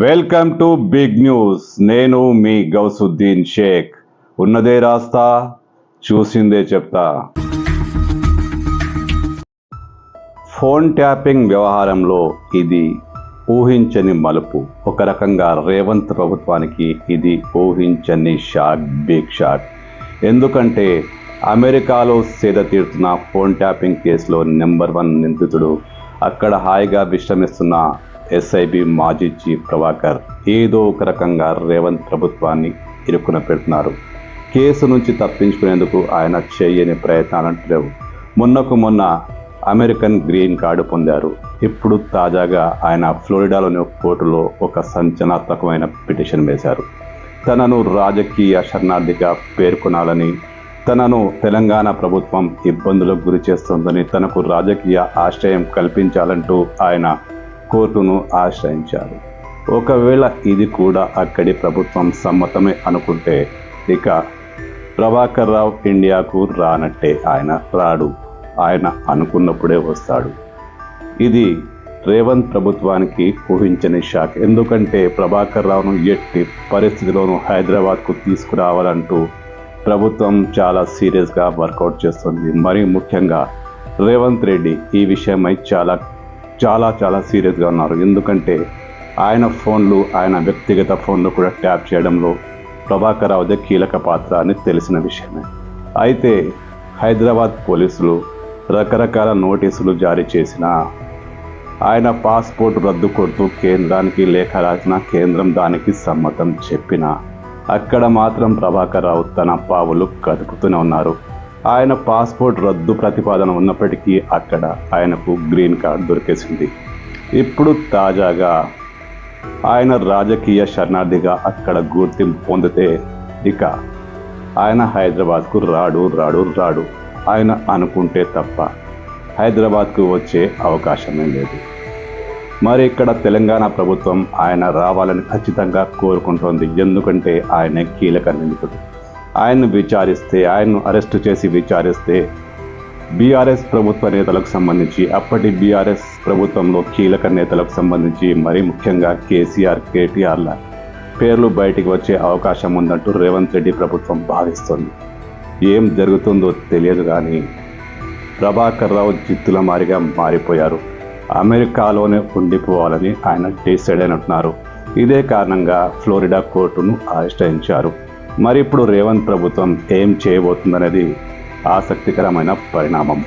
Welcome to big news. నేను మీ గౌసుద్దీన్ షేక్. ఉన్నదే రాస్తా చూసిందే చెప్తా. ఫోన్ ట్యాపింగ్ వ్యవహారంలో ఇది ఊహించని మలుపు. ఒక రకంగా రేవంత్ ప్రభుత్వానికి ఇది ఊహించని షాక్ బిగ్ షాక్ ఎందుకంటే అమెరికాలో సేద తీరుతున్న ఫోన్ ట్యాపింగ్ కేసులో నెంబర్ వన్ నిందితుడు అక్కడ హాయిగా విశ్రమిస్తున్న ఎస్ఐబి మాజీ చీఫ్ ప్రభాకర్ ఏదో ఒక రకంగా రేవంత్ ప్రభుత్వాన్ని ఇరుక్కున పెడుతున్నారు. కేసు నుంచి తప్పించుకునేందుకు ఆయన చేయని ప్రయత్నాలంటూ లేవు. మొన్నకు మొన్న అమెరికన్ గ్రీన్ కార్డు పొందారు. ఇప్పుడు తాజాగా ఆయన ఫ్లోరిడాలోని కోర్టులో ఒక సంచనాత్మకమైన పిటిషన్ వేశారు. తనను రాజకీయ శరణార్థిగా పేర్కొనాలని తనను తెలంగాణ ప్రభుత్వం ఇబ్బందులకు గురి చేస్తుందని తనకు రాజకీయ ఆశ్రయం కల్పించాలంటూ ఆయన కోర్టును ఆశ్రయించారు. ఒకవేళ ఇది కూడా అక్కడి ప్రభుత్వం సమ్మతమే అనుకుంటే ఇక ప్రభాకర్ రావు ఇండియాకు రానట్టే ఆయన రాడు. ఆయన అనుకున్నప్పుడే వస్తాడు. ఇది రేవంత్ ప్రభుత్వానికి ఊహించని షాక్. ఎందుకంటే ప్రభాకర్ రావును ఎట్టి పరిస్థితిలోనూ హైదరాబాద్కు తీసుకురావాలంటూ ప్రభుత్వం చాలా సీరియస్గా వర్కౌట్ చేస్తుంది. మరి ముఖ్యంగా రేవంత్ రెడ్డి ఈ విషయమై చాలా చాలా చాలా సీరియస్గా ఉన్నారు. ఎందుకంటే ఆయన ఫోన్లు ఆయన వ్యక్తిగత ఫోన్లు కూడా ట్యాప్ చేయడంలో ప్రభాకర్ రావుదే కీలక పాత్ర అని తెలిసిన విషయమే. అయితే హైదరాబాద్ పోలీసులు రకరకాల నోటీసులు జారీ చేసిన ఆయన పాస్పోర్ట్ రద్దు కొడుతూ కేంద్రానికి లేఖ రాసిన కేంద్రం దానికి సమ్మతం చెప్పిన అక్కడ మాత్రం ప్రభాకర్ రావు తన పావులు కదుపుతూనే ఉన్నారు. ఆయన పాస్పోర్ట్ రద్దు ప్రతిపాదన ఉన్నప్పటికీ అక్కడ ఆయనకు గ్రీన్ కార్డ్ దొరికేసింది. ఇప్పుడు తాజాగా ఆయన రాజకీయ శరణార్థిగా అక్కడ గుర్తింపు పొందితే ఇక ఆయన హైదరాబాద్కు రాడు రాడు రాడు ఆయన అనుకుంటే తప్ప హైదరాబాద్కు వచ్చే అవకాశమే లేదు. మరి ఇక్కడ తెలంగాణ ప్రభుత్వం ఆయన రావాలని ఖచ్చితంగా కోరుకుంటోంది. ఎందుకంటే ఆయన కీలక నిందితుడు. ఆయన్ను విచారిస్తే ఆయన్ను అరెస్టు చేసి విచారిస్తే బీఆర్ఎస్ ప్రభుత్వ నేతలకు సంబంధించి అప్పటి బీఆర్ఎస్ ప్రభుత్వంలో కీలక నేతలకు సంబంధించి మరీ ముఖ్యంగా కేసీఆర్ కేటీఆర్ల పేర్లు బయటికి వచ్చే అవకాశం ఉందంటూ రేవంత్ రెడ్డి ప్రభుత్వం భావిస్తోంది. ఏం జరుగుతుందో తెలియదు కానీ ప్రభాకర్ రావు జిత్తుల మారిగా మారిపోయారు. అమెరికాలోనే ఉండిపోవాలని ఆయన డిసైడ్ అయినట్టున్నారు. ఇదే కారణంగా ఫ్లోరిడా కోర్టును ఆశ్రయించారు మరి ఇప్పుడు రేవంత్ ప్రభుత్వం ఏం చేయబోతుందనేది ఆసక్తికరమైన పరిణామం.